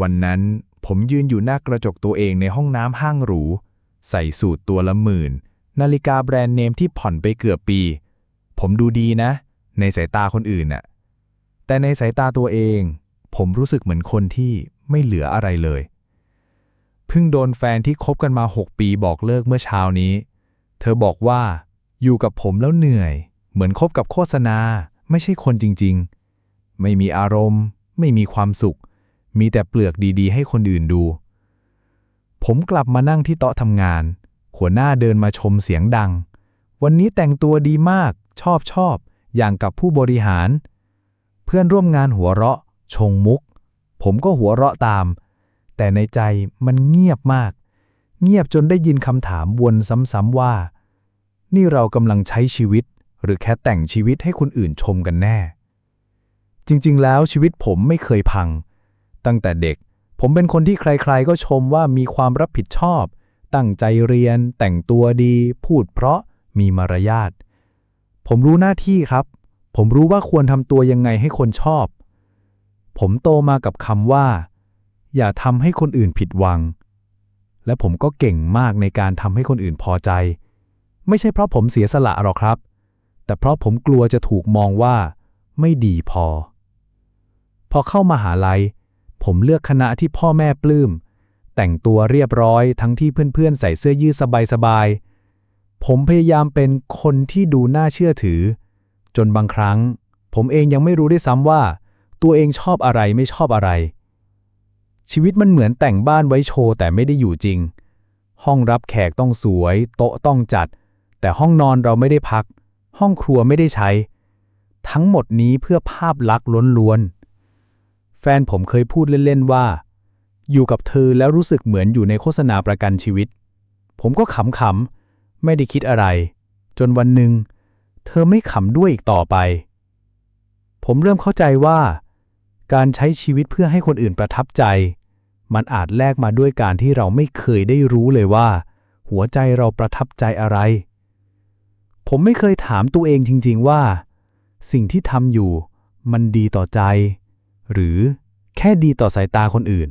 วันนั้นผมยืนอยู่หน้ากระจกตัวเองในห้องน้ำห้างหรู ใส่สูตรตัวละหมื่น นาฬิกาแบรนด์เนมที่ผ่อนไปเกือบปี ผมดูดีนะ ในสายตาคนอื่นน่ะ แต่ในสายตาตัวเอง ผมรู้สึกเหมือนคนที่ไม่เหลืออะไรเลย เพิ่งโดนแฟนที่คบกันมา 6 ปีบอกเลิกเมื่อเช้านี้ เธอบอกว่า อยู่กับผมแล้วเหนื่อย เหมือนคบกับโฆษณา ไม่ใช่คนจริง ๆ ไม่มีอารมณ์ ไม่มีความสุข มีแต่เปลือกดีๆ ให้คนอื่นดู ผมกลับมานั่งที่โต๊ะทำงาน หัวหน้าเดินมาชมเสียงดัง วันนี้แต่งตัวดีมาก ชอบชอบ อย่างกับผู้บริหาร เพื่อนร่วมงานหัวเราะ ชงมุก ผมก็หัวเราะตาม แต่ในใจมันเงียบมาก เงียบจนได้ยินคำถามวนซ้ำๆว่า นี่เรากำลังใช้ชีวิต หรือแค่แต่งชีวิตให้คนอื่นชมกันแน่ จริง ๆ แล้วชีวิตผมไม่เคยพัง ตั้งแต่เด็ก ผมเป็นคนที่ใครๆ ก็ชมว่ามีความรับผิดชอบ ตั้งใจเรียน แต่งตัวดี พูดเพราะมีมารยาท ผมรู้หน้าที่ครับ ผมรู้ว่าควรทำตัวยังไงให้คนชอบ ผมโตมากับคำว่า อย่าทำให้คนอื่นผิดหวัง และผมก็เก่งมากในการทำให้คนอื่นพอใจ ไม่ใช่เพราะผมเสียสละหรอกครับ แต่เพราะผมกลัวจะถูกมองว่า ไม่ดีพอ พอเข้ามาหาลัย ผมเลือกคณะที่พ่อแม่ปลื้ม แต่งตัวเรียบร้อยทั้งที่เพื่อนๆ ใส่เสื้อยืดสบายๆ ผมพยายามเป็นคนที่ดูน่าเชื่อถือ จนบางครั้ง ผมเองยังไม่รู้ด้วยซ้ำว่า ตัวเองชอบอะไรไม่ชอบอะไร ชีวิตมันเหมือนแต่งบ้านไว้โชว์แต่ไม่ได้อยู่จริง ห้องรับแขกต้องสวย โต๊ะต้องจัด แต่ห้องนอนเราไม่ได้พัก ห้องครัวไม่ได้ใช้ ทั้งหมดนี้เพื่อภาพลักษณ์ล้วนๆ แฟนผมเคยพูดเล่นๆว่า อยู่กับเธอแล้วรู้สึกเหมือนอยู่ในโฆษณาประกันชีวิต ผมก็ขำๆ ไม่ได้คิดอะไร จนวันหนึ่ง เธอไม่ขำด้วยอีกต่อไป ผมเริ่มเข้าใจว่า การใช้ชีวิตเพื่อให้คนอื่นประทับใจ มันอาจแลกมาด้วยการที่เราไม่เคยได้รู้เลยว่า หัวใจเราประทับใจอะไร ผมไม่เคยถามตัวเองจริง ๆว่า สิ่งที่ทำอยู่ มันดีต่อใจ หรือแค่ดีต่อสายตาคนอื่น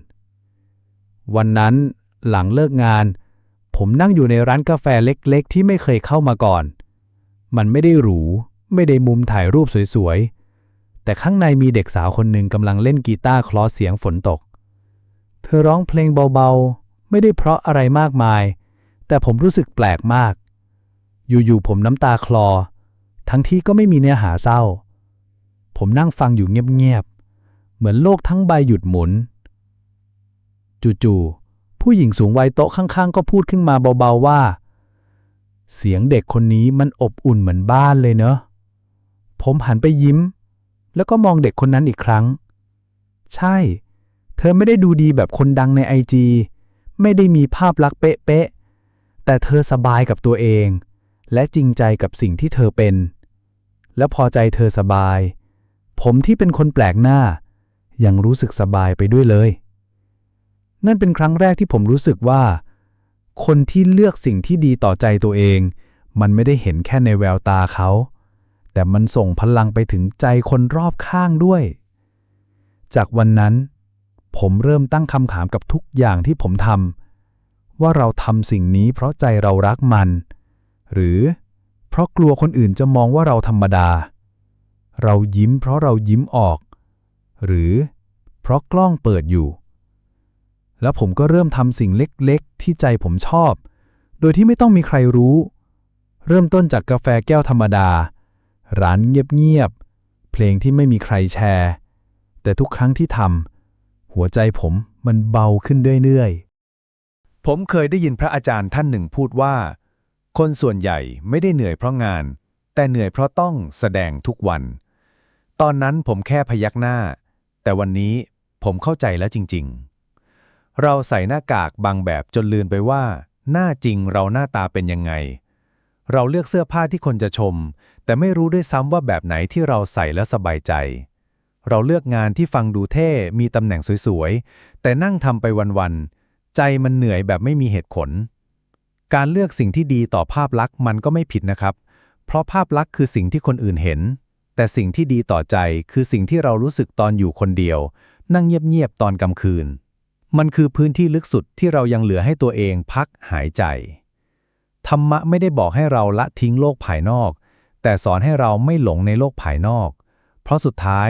วันนั้นหลังเลิกงาน ผมนั่งอยู่ในร้านกาแฟเล็กๆ ที่ไม่เคยเข้ามาก่อน มันไม่ได้หรู ไม่ได้มุมถ่ายรูปสวยๆ แต่ข้างในมีเด็กสาวคนหนึ่งกำลังเล่นกีตาร์คลอเสียงฝนตก เธอร้องเพลงเบาๆ ไม่ได้เพราะอะไรมากมาย แต่ผมรู้สึกแปลกมาก อยู่ๆผมน้ำตาคลอ ทั้งที่ก็ไม่มีเนื้อหาเศร้า ผมนั่งฟังอยู่เงียบๆ เหมือนโลกทั้งใบหยุดหมุน จู่ๆผู้หญิงสูงวัยโต๊ะข้างๆ ก็พูดขึ้นมาเบาๆว่า เสียงเด็กคนนี้มันอบอุ่นเหมือนบ้านเลยเนอะ ผมหันไปยิ้ม แล้วก็มองเด็กคนนั้นอีกครั้ง ใช่ เธอไม่ได้ดูดีแบบคนดังในไอจีไม่ได้มีภาพลักษณ์เป๊ะๆ แต่เธอสบายกับตัวเอง และจริงใจกับสิ่งที่เธอเป็น และพอใจเธอสบาย ผมที่เป็นคนแปลกหน้า ยังรู้สึกสบายไปด้วยเลย นั่นเป็นครั้งแรกที่ผมรู้สึกว่า คนที่เลือกสิ่งที่ดีต่อใจตัวเอง มันไม่ได้เห็นแค่ในแววตาเขา แต่มันส่งพลังไปถึงใจคนรอบข้างด้วย จากวันนั้น ผมเริ่มตั้งคำถามกับทุกอย่างที่ผมทำว่าเราทำสิ่งนี้เพราะใจเรารักมัน หรือเพราะกลัวคนอื่นจะมองว่าเราธรรมดา เรายิ้มเพราะเรายิ้มออก หรือเพราะกล้องเปิดอยู่ แล้วผมก็เริ่มทำสิ่งเล็กๆ ที่ใจผมชอบ โดยที่ไม่ต้องมีใครรู้ เริ่มต้นจากกาแฟแก้วธรรมดา ร้านเงียบๆ เพลงที่ไม่มีใครแชร์ แต่ทุกครั้งที่ทำหัวใจผมมันเบาขึ้นเรื่อยๆ ผมเคยได้ยินพระอาจารย์ท่านหนึ่งพูดว่า คนส่วนใหญ่ไม่ได้เหนื่อยเพราะงาน แต่เหนื่อยเพราะต้องแสดงทุกวัน ตอนนั้นผมแค่พยักหน้า แต่วันนี้ผมเข้าใจแล้วจริง ๆ เราใส่หน้ากากบางแบบจนลืมไปว่า หน้าจริงเราหน้าตาเป็นยังไง เราเลือกเสื้อผ้าที่คนจะชม แต่ไม่รู้ด้วยซ้ำว่าแบบไหนที่เราใส่แล้วสบายใจ เราเลือกงานที่ฟังดูเท่มีตำแหน่งสวยๆ แต่นั่งทำไปวันๆ ใจมันเหนื่อยแบบไม่มีเหตุผล การเลือกสิ่งที่ดีต่อภาพลักษณ์มันก็ไม่ผิดนะครับ เพราะภาพลักษณ์คือสิ่งที่คนอื่นเห็น แต่สิ่งที่ดีต่อใจคือสิ่งที่เรารู้สึกตอนอยู่คนเดียว นั่งเงียบๆตอนกลางคืน มันคือพื้นที่ลึกสุดที่เรายังเหลือให้ตัวเองพักหายใจ ธรรมะไม่ได้บอกให้เราละทิ้งโลกภายนอก แต่สอนให้เราไม่หลงในโลกภายนอก เพราะสุดท้าย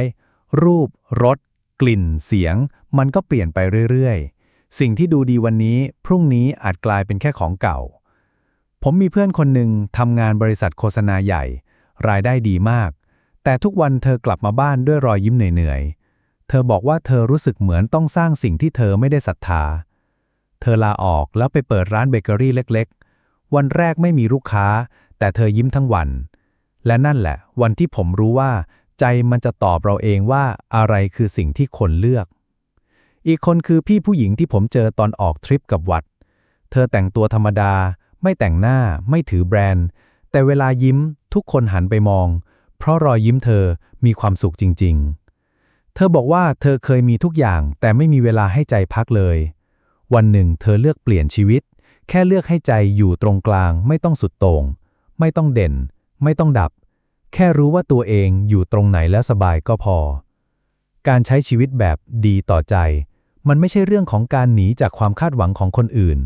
รูปรสกลิ่น เสียง มันก็เปลี่ยนไปเรื่อยๆ สิ่งที่ดูดีวันนี้ พรุ่งนี้อาจกลายเป็นแค่ของเก่า ผมมีเพื่อนคนหนึ่งทำงานบริษัทโฆษณาใหญ่ รายได้ดีมาก แต่ทุกวันเธอกลับมาบ้านด้วยรอยยิ้มเหนื่อยๆ เธอบอกว่าเธอรู้สึกเหมือนต้องสร้างสิ่งที่เธอไม่ได้ศรัทธา เธอลาออกแล้วไปเปิดร้านเบเกอรี่เล็กๆ วันแรกไม่มีลูกค้า แต่เธอยิ้มทั้งวัน และนั่นแหละ วันที่ผมรู้ว่า ใจมันจะตอบเราเองว่าอะไรคือสิ่งที่คนเลือก อีกคนคือพี่ผู้หญิงที่ผมเจอตอนออกทริปกับวัด เธอแต่งตัวธรรมดา ไม่แต่งหน้า ไม่ถือแบรนด์ แต่เวลายิ้มทุกคนหันไปมอง เพราะรอยยิ้มเธอมีความสุขจริง ๆ เธอบอกว่าเธอเคยมีทุกอย่างแต่ไม่มีเวลาให้ใจพักเลย วันหนึ่งเธอเลือกเปลี่ยนชีวิต แค่เลือกให้ใจอยู่ตรงกลาง ไม่ต้องสุดโต่งไม่ต้องเด่น ไม่ต้องดับ แค่รู้ว่าตัวเองอยู่ตรงไหนและสบายก็พอ การใช้ชีวิตแบบดีต่อใจ มันไม่ใช่เรื่องของการหนีจากความคาดหวังของคนอื่น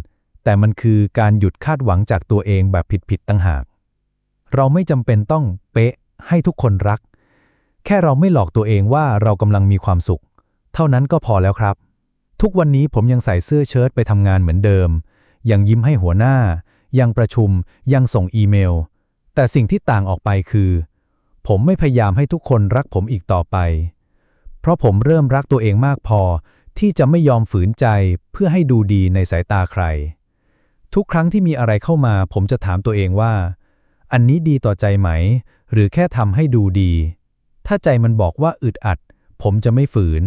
แต่มันคือการหยุดคาดหวังจากตัวเองแบบผิดๆตั้งหาก เราไม่จำเป็นต้องเป๊ะ ให้ทุกคนรัก แค่เราไม่หลอกตัวเองว่าเรากำลังมีความสุข เท่านั้นก็พอแล้วครับ ทุกวันนี้ผมยังใส่เสื้อเชิ้ตไปทำงานเหมือนเดิม ยังยิ้มให้หัวหน้า ยังประชุม ยังส่งอีเมล แต่สิ่งที่ต่างออกไปคือ ผมไม่พยายามให้ทุกคนรักผมอีกต่อไป เพราะผมเริ่มรักตัวเองมากพอที่จะไม่ยอมฝืนใจเพื่อให้ดูดีในสายตาใคร ทุกครั้งที่มีอะไรเข้ามา ผมจะถามตัวเองว่า อันนี้ดีต่อใจไหม หรือแค่ทำให้ดูดี ถ้าใจมันบอกว่าอึดอัด ผมจะไม่ฝืน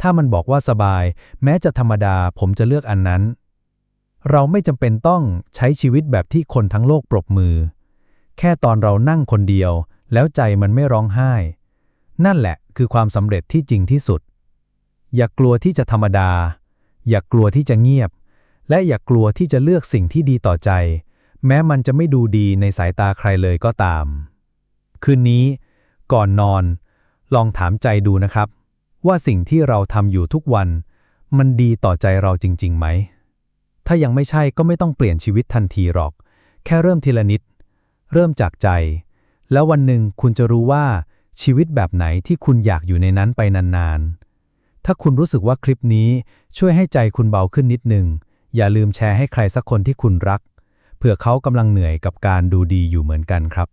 ถ้ามันบอกว่าสบาย แม้จะธรรมดาผมจะเลือกอันนั้น เราไม่จำเป็นต้องใช้ชีวิตแบบที่คนทั้งโลกปรบมือ แค่ตอนเรานั่งคนเดียว แล้วใจมันไม่ร้องไห้ นั่นแหละคือความสำเร็จที่จริงที่สุด อย่ากลัวที่จะธรรมดา อย่ากลัวที่จะเงียบ และอย่ากลัวที่จะเลือกสิ่งที่ดีต่อใจ แม้มันจะไม่ดูดีในสายตาใครเลยก็ตาม คืนนี้ ก่อนนอน ลองถามใจดูนะครับ ว่าสิ่งที่เราทำอยู่ทุกวัน มันดีต่อใจเราจริงๆไหม ถ้ายังไม่ใช่ก็ไม่ต้องเปลี่ยนชีวิตทันทีหรอก แค่เริ่มทีละนิด เริ่มจากใจ แล้ววันหนึ่งคุณจะรู้ว่าชีวิตแบบไหนที่คุณอยากอยู่ในนั้นไปนานๆ ถ้าคุณรู้สึกว่าคลิปนี้ช่วยให้ใจคุณเบาขึ้นนิดหนึ่ง อย่าลืมแชร์ให้ใครสักคนที่คุณรัก เผื่อเขากำลังเหนื่อยกับการดูดีอยู่เหมือนกันครับ